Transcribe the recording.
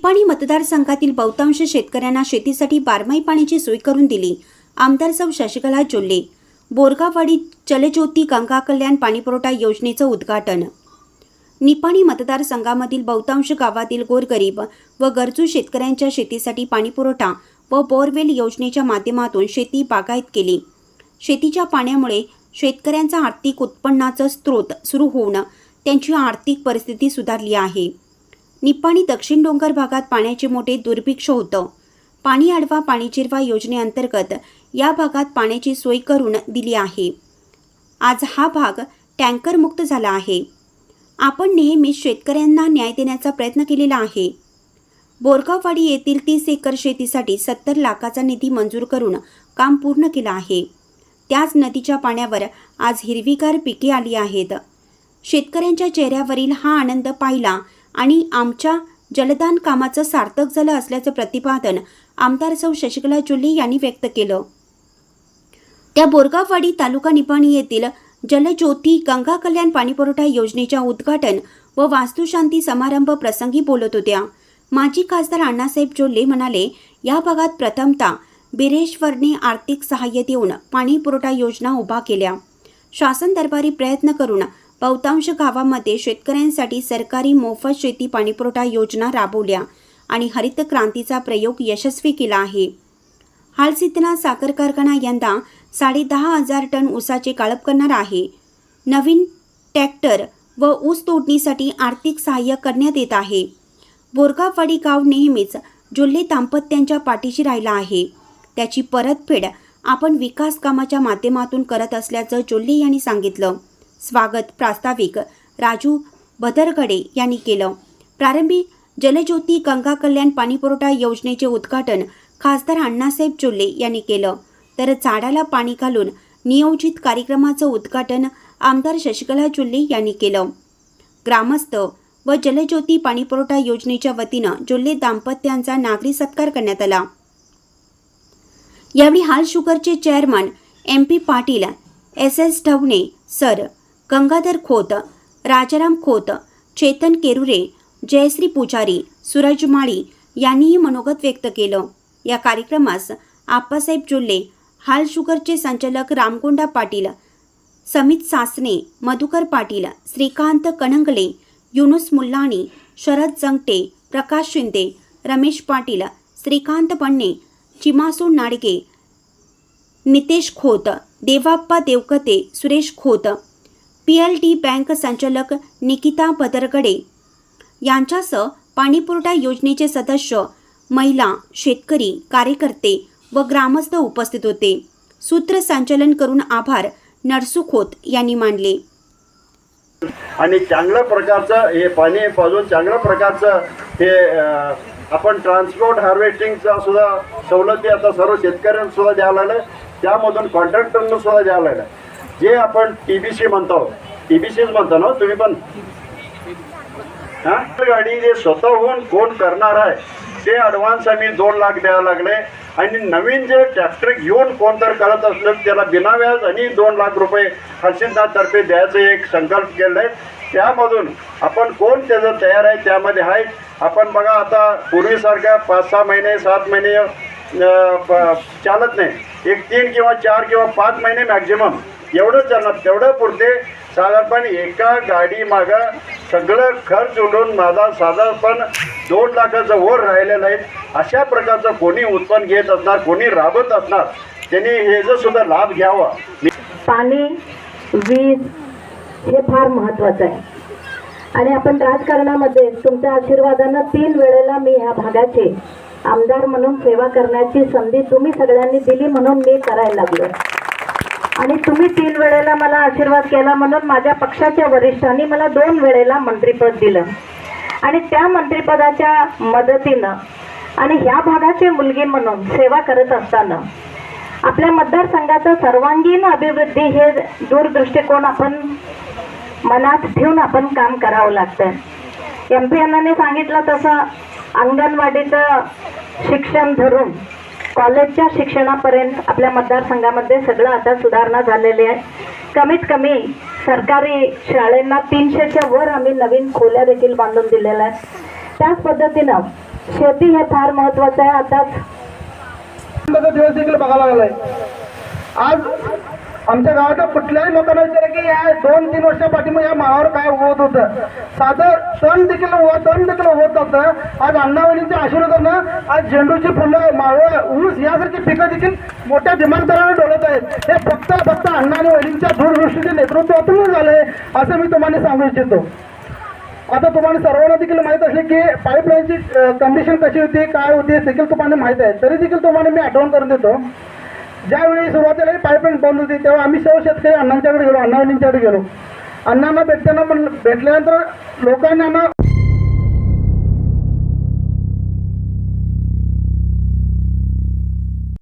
निपाणी मतदारसंघातील बहुतांश शेतकऱ्यांना शेतीसाठी बारमाही पाण्याची सोय करून दिली. आमदार सौ शशिकला जोल्ले बोरगावाडी जलज्योती गंगा कल्याण पाणीपुरवठा योजनेचं उद्घाटन. निपाणी मतदारसंघामधील बहुतांश गावातील गोरगरीब व गरजू शेतकऱ्यांच्या शेतीसाठी पाणीपुरवठा व बोरवेल योजनेच्या माध्यमातून शेती बागायत केली. शेतीच्या पाण्यामुळे शेतकऱ्यांचा आर्थिक उत्पन्नाचा स्रोत सुरू होऊन त्यांची आर्थिक परिस्थिती सुधारली आहे. निप्पाणी दक्षिण डोंगर भागात पाण्याचे मोठे दुर्भिक्ष होतं. पाणी आडवा पाणी चिरवा योजनेअंतर्गत या भागात पाण्याची सोय करून दिली आहे. आज हा भाग टँकरमुक्त झाला आहे. आपण नेहमीच शेतकऱ्यांना न्याय देण्याचा प्रयत्न केलेला आहे. बोरगाववाडी येथील तीस एकर शेतीसाठी सत्तर लाखाचा निधी मंजूर करून काम पूर्ण केलं आहे. त्याच नदीच्या पाण्यावर आज हिरवीगार पिके आली आहेत. शेतकऱ्यांच्या चेहऱ्यावरील हा आनंद पाहिला आणि आमच्या जलदान कामाचं सार्थक झालं असल्याचं प्रतिपादन आमदार सौ शशिकला जुल्ले यांनी व्यक्त केलं. त्या बोरगाववाडी तालुका निपाणी येथील जलज्योती गंगा कल्याण पाणीपुरवठा योजनेच्या उद्घाटन व वास्तुशांती समारंभ प्रसंगी बोलत होत्या. माजी खासदार अण्णासाहेब जोल्ले म्हणाले या भागात प्रथमता बिरेश्वरने आर्थिक सहाय्य देऊन पाणीपुरवठा योजना उभा केल्या. शासन दरबारी प्रयत्न करून बहुतांश गावामध्ये शेतकऱ्यांसाठी सरकारी मोफत शेती पाणीपुरवठा योजना राबवल्या आणि हरित क्रांतीचा प्रयोग यशस्वी केला आहे. हालसितना साखर कारखाना यंदा साडे दहा हजार टन ऊसाचे काळप करणार आहे. नवीन ट्रॅक्टर व ऊस तोडणीसाठी आर्थिक सहाय्य करण्यात येत आहे. बोरगाववाडी गाव नेहमीच जुल्हे दाम्पत्यांच्या पाठीशी राहिला आहे. त्याची परतफेड आपण विकास कामाच्या माध्यमातून करत असल्याचं जोल्ले यांनी सांगितलं. स्वागत प्रास्ताविक राजू भदरगडे यांनी केलं. प्रारंभी जलज्योती गंगा कल्याण पाणीपुरवठा योजनेचे उद्घाटन खासदार अण्णासाहेब चुल्ले यांनी केलं. तर झाडाला पाणी घालून नियोजित कार्यक्रमाचं उद्घाटन आमदार शशिकला चुल्ले यांनी केलं. ग्रामस्थ व जलज्योती पाणीपुरवठा योजनेच्या वतीनं जुल्ले दाम्पत्यांचा नागरी सत्कार करण्यात आला. यावेळी हाल शुगरचे chairman M P Patil S S Dhawane sir Gangadhar Khot Rajaram Khot Chetan Kerure Jayashree Pujari Suraj Mali यांनीही मनोगत व्यक्त केलं. या कार्यक्रमास आप्पासाहेब जुल्ले हाल शुगरचे संचालक Ramgonda Patil Samit Sasane Madhukar Patil Shrikant Kanangale Yunus Mullani Sharad Jangate Prakash Shinde Ramesh Patil Shrikant Panne Chimasu Nadge Nitesh Khot Devappa Devkate Suresh Khot P L D bank संचालक निकिता बदरगडे यांच्यासह पाणीपुरवठा योजनेचे सदस्य महिला शेतकरी कार्यकर्ते व ग्रामस्थ उपस्थित होते. सूत्रसंचालन करून आभार नरसू खोत यांनी मानले. आणि चांगल्या प्रकारचं हे पाणी पाजून चांगल्या प्रकारचं हे आपण ट्रान्सपोर्ट हार्वेस्टिंगचा सुद्धा सवलती आता सर्व शेतकऱ्यांना सुद्धा द्यायला लागलं. त्यामधून कॉन्ट्रॅक्टरना सुद्धा द्यायला लागलं. जे आपण टी बी सी म्हणतो टी बी सीच म्हणतो ना तुम्ही पण? हा? गाडी जे स्वतःहून कोण करणार आहे ते ॲडव्हान्स आम्ही दोन लाख द्यायला लागले. आणि नवीन जे ट्रॅक्टर घेऊन कोण तर करत असलं त्याला बिनाव्याज आणि दोन लाख रुपये हर्षिदनाथतर्फे द्यायचं एक संकल्प केलं आहे त्यामधून आपण कोण त्याचं तयार आहे त्यामध्ये आहे. आपण बघा आता पूर्वीसारख्या पाच सहा महिने सात महिने चालत नाही. एक तीन किंवा चार किंवा पाच महिने मॅक्झिमम एवढं चालणार तेवढं पुरते. साधारणपणे एका गाडी मागं सगळं खर्च उडून माझा साधारणपण दोन लाखाचं वर राहिलेलं आहे. अशा प्रकारचं कोणी उत्पन्न घेत असणार कोणी राबत असणार त्यांनी ह्याचा सुद्धा लाभ घ्यावा. पाणी वीज हे फार महत्वाचं आहे. आणि आपण राजकारणामध्ये तुमच्या आशीर्वादानं तीन वेळेला मी ह्या भागाचे आमदार म्हणून सेवा करण्याची संधी तुम्ही सगळ्यांनी दिली म्हणून मी करायला लागलो. आणि तुम्ही तीन वेळेला मला आशीर्वाद केला म्हणून माझ्या पक्षाच्या वरिष्ठांनी मला दोन वेळेला मंत्रिपद दिलं. आणि त्या मंत्रिपदाच्या मदतीनं आणि ह्या भागाची मुलगी म्हणून सेवा करत असताना आपल्या मतदारसंघाचा सर्वांगीण अभिवृद्धी हे दूरदृष्टिकोन आपण मनात ठेवून आपण काम करावं लागतं एम पी यांना सांगितलं तसं अंगणवाडीचं शिक्षण धरून कॉलेजच्या शिक्षणापर्यंत आपल्या मतदारसंघामध्ये सगळं आता सुधारणा झालेली आहे. कमीत कमी सरकारी शाळेंना तीनशेच्या वर आम्ही नवीन खोल्या देखील बांधून दिलेल्या आहेत. त्याच पद्धतीनं शेती हे फार महत्वाचं आहे. आताच दिवस देखील बघायला लागलाय. आज आमच्या गावात कुठल्याही लोकांना विचार की या दोन तीन वर्षापाठी मग या माळावर काय होत होतं. साधं सण देखील तण सण देखील होत नव्हतं. आज अण्णावलींच्या आशीर्वादानं आज झेंडूची फुलं मावळ ऊस यासारखी पिकं देखील मोठ्या दिमागदाराने डोलत आहेत. हे फक्त फक्त अण्णा आणि वहिनींच्या दूरदृष्टीच्या नेतृत्वातूनच झालंय असं मी तुम्हाला सांगू इच्छितो. आता तुम्हाला सर्वांना देखील माहीत असले की पाईपलाईनची कंडिशन कशी होती काय होती देखील तुम्हाला माहीत आहे. तरी देखील तुम्हाला मी आठवण करून देतो. ज्यावेळी सुरुवातीला पाईपलाईन बंद होती तेव्हा आम्ही सर्व शेतकरी अण्णांच्याकडे गेलो अण्णावणींच्याकडे गेलो. अण्णांना भेटताना म्हणलं भेटल्यानंतर लोकांना ना